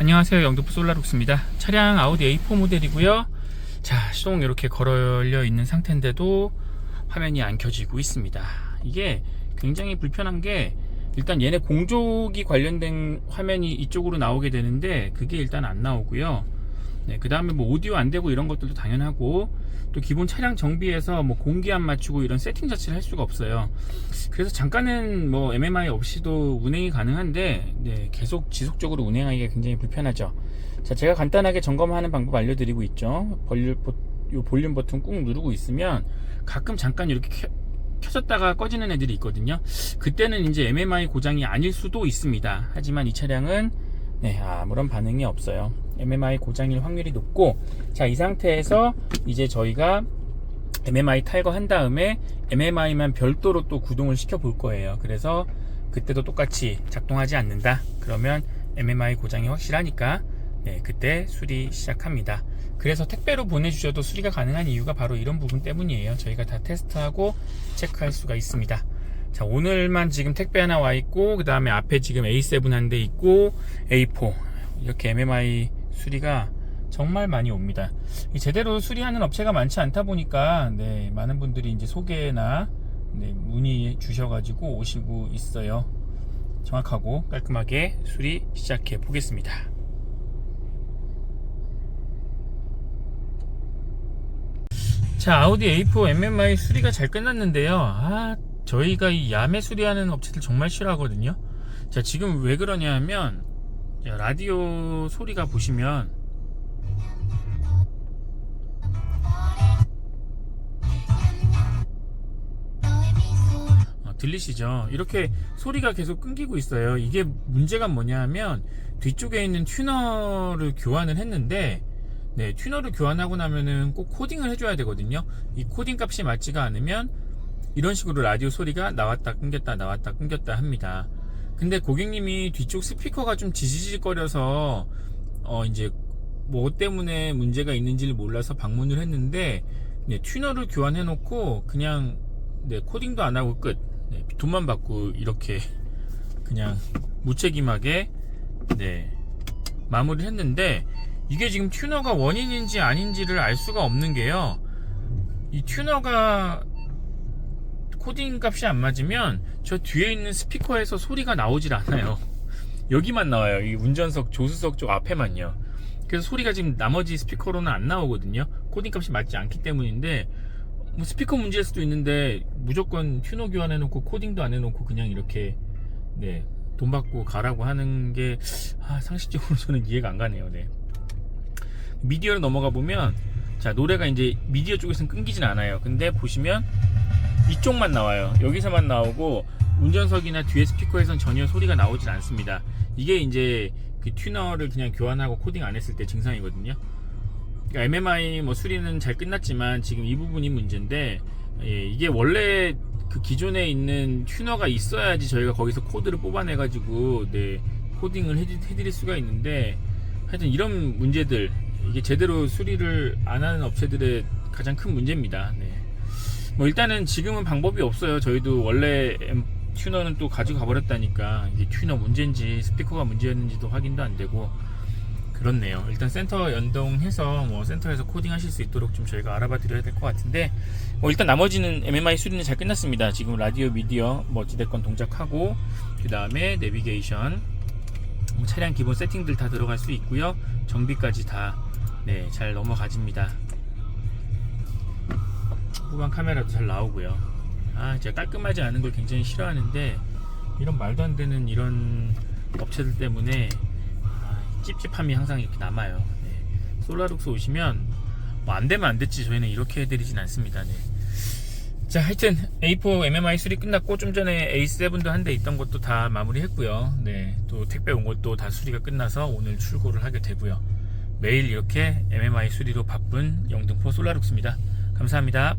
안녕하세요. 영등포 솔라룩스입니다. 차량 아우디 A4 모델이고요. 자 시동 이렇게 걸려 있는 상태인데도 화면이 안 켜지고 있습니다. 이게 굉장히 불편한 게 일단 얘네 공조기 관련된 화면이 이쪽으로 나오게 되는데 그게 일단 안 나오고요 네, 그 다음에 뭐 오디오 안 되고 이런 것들도 당연하고 또 기본 차량 정비에서 뭐 공기압 맞추고 이런 세팅 자체를 할 수가 없어요. 그래서 잠깐은 뭐 MMI 없이도 운행이 가능한데 네, 계속 지속적으로 운행하기가 굉장히 불편하죠. 자 제가 간단하게 점검하는 방법 알려드리고 있죠. 볼륨, 요 볼륨 버튼 꾹 누르고 있으면 가끔 잠깐 이렇게 켜, 켜졌다가 꺼지는 애들이 있거든요. 그때는 이제 MMI 고장이 아닐 수도 있습니다. 하지만 이 차량은 네, 아무런 반응이 없어요. MMI 고장일 확률이 높고 자 이 상태에서 이제 저희가 MMI 탈거한 다음에 MMI만 별도로 또 구동을 시켜 볼 거예요. 그래서 그때도 똑같이 작동하지 않는다. 그러면 MMI 고장이 확실하니까 네, 그때 수리 시작합니다. 그래서 택배로 보내주셔도 수리가 가능한 이유가 바로 이런 부분 때문이에요. 저희가 다 테스트하고 체크할 수가 있습니다 자 오늘만 지금 택배 하나 와 있고 그 다음에 앞에 지금 A7 한 대 있고 A4 이렇게 MMI 수리가 정말 많이 옵니다. 이 제대로 수리하는 업체가 많지 않다 보니까 네, 많은 분들이 이제 소개나 네, 문의 주셔가지고 오시고 있어요. 정확하고 깔끔하게 수리 시작해 보겠습니다. 자 아우디 A4 MMI 수리가 잘 끝났는데요. 아 저희가 이 야매 수리하는 업체들 정말 싫어하거든요. 자 지금 왜 그러냐면 자, 라디오 소리가 보시면 어, 들리시죠? 이렇게 소리가 계속 끊기고 있어요. 이게 문제가 뭐냐면 뒤쪽에 있는 튜너를 교환을 했는데 네, 튜너를 교환하고 나면은 꼭 코딩을 해줘야 되거든요. 이 코딩 값이 맞지가 않으면 이런 식으로 라디오 소리가 나왔다 끊겼다 나왔다 끊겼다 합니다. 근데 고객님이 뒤쪽 스피커가 좀 지지직거려서 어 이제 뭐 때문에 문제가 있는지를 몰라서 방문을 했는데 네, 튜너를 교환해 놓고 그냥 네, 코딩도 안 하고 끝 네, 돈만 받고 이렇게 그냥 무책임하게 네, 마무리를 했는데 이게 지금 튜너가 원인인지 아닌지를 알 수가 없는 게요 이 튜너가 코딩 값이 안 맞으면 저 뒤에 있는 스피커에서 소리가 나오질 않아요. 여기만 나와요. 이 운전석 조수석 쪽 앞에만요. 그래서 소리가 지금 나머지 스피커로는 안 나오거든요. 코딩 값이 맞지 않기 때문인데 뭐 스피커 문제일 수도 있는데 무조건 튜너 교환해 놓고 코딩도 안 해놓고 그냥 이렇게 네, 돈 받고 가라고 하는 게 아, 상식적으로 저는 이해가 안 가네요. 네. 미디어로 넘어가 보면 자 노래가 이제 미디어 쪽에서는 끊기진 않아요. 근데 보시면 이쪽만 나와요. 여기서만 나오고 운전석이나 뒤에 스피커에선 전혀 소리가 나오질 않습니다. 이게 이제 그 튜너를 그냥 교환하고 코딩 안 했을 때 증상이거든요. 그러니까 MMI 뭐 수리는 잘 끝났지만 지금 이 부분이 문제인데 예, 이게 원래 그 기존에 있는 튜너가 있어야지 저희가 거기서 코드를 뽑아내 가지고 네, 코딩을 해드 릴 수가 있는데 하여튼 이런 문제들 이게 제대로 수리를 안 하는 업체들의 가장 큰 문제입니다. 네. 뭐 일단은 지금은 방법이 없어요. 저희도 원래 튜너는 또 가지고 가버렸다니까 이게 튜너 문제인지 스피커가 문제였는지도 확인도 안 되고 그렇네요. 일단 센터 연동해서 뭐 센터에서 코딩하실 수 있도록 좀 저희가 알아봐 드려야 될 것 같은데 뭐 일단 나머지는 MMI 수리는 잘 끝났습니다. 지금 라디오 미디어 뭐 어찌됐건 동작하고 그 다음에 내비게이션 뭐 차량 기본 세팅들 다 들어갈 수 있고요. 정비까지 다 네, 잘 넘어가집니다. 후방 카메라도 잘 나오고요. 아, 제가 깔끔하지 않은 걸 굉장히 싫어하는데 이런 말도 안 되는 이런 업체들 때문에 아, 찝찝함이 항상 이렇게 남아요. 네. 솔라룩스 오시면 뭐 안 되면 안 됐지 저희는 이렇게 해드리진 않습니다. 네. 자, 하여튼 A4 MMI 수리 끝났고 좀 전에 A7도 한 대 있던 것도 다 마무리했고요. 네, 또 택배 온 것도 다 수리가 끝나서 오늘 출고를 하게 되고요. 매일 이렇게 MMI 수리로 바쁜 영등포 솔라룩스입니다. 감사합니다.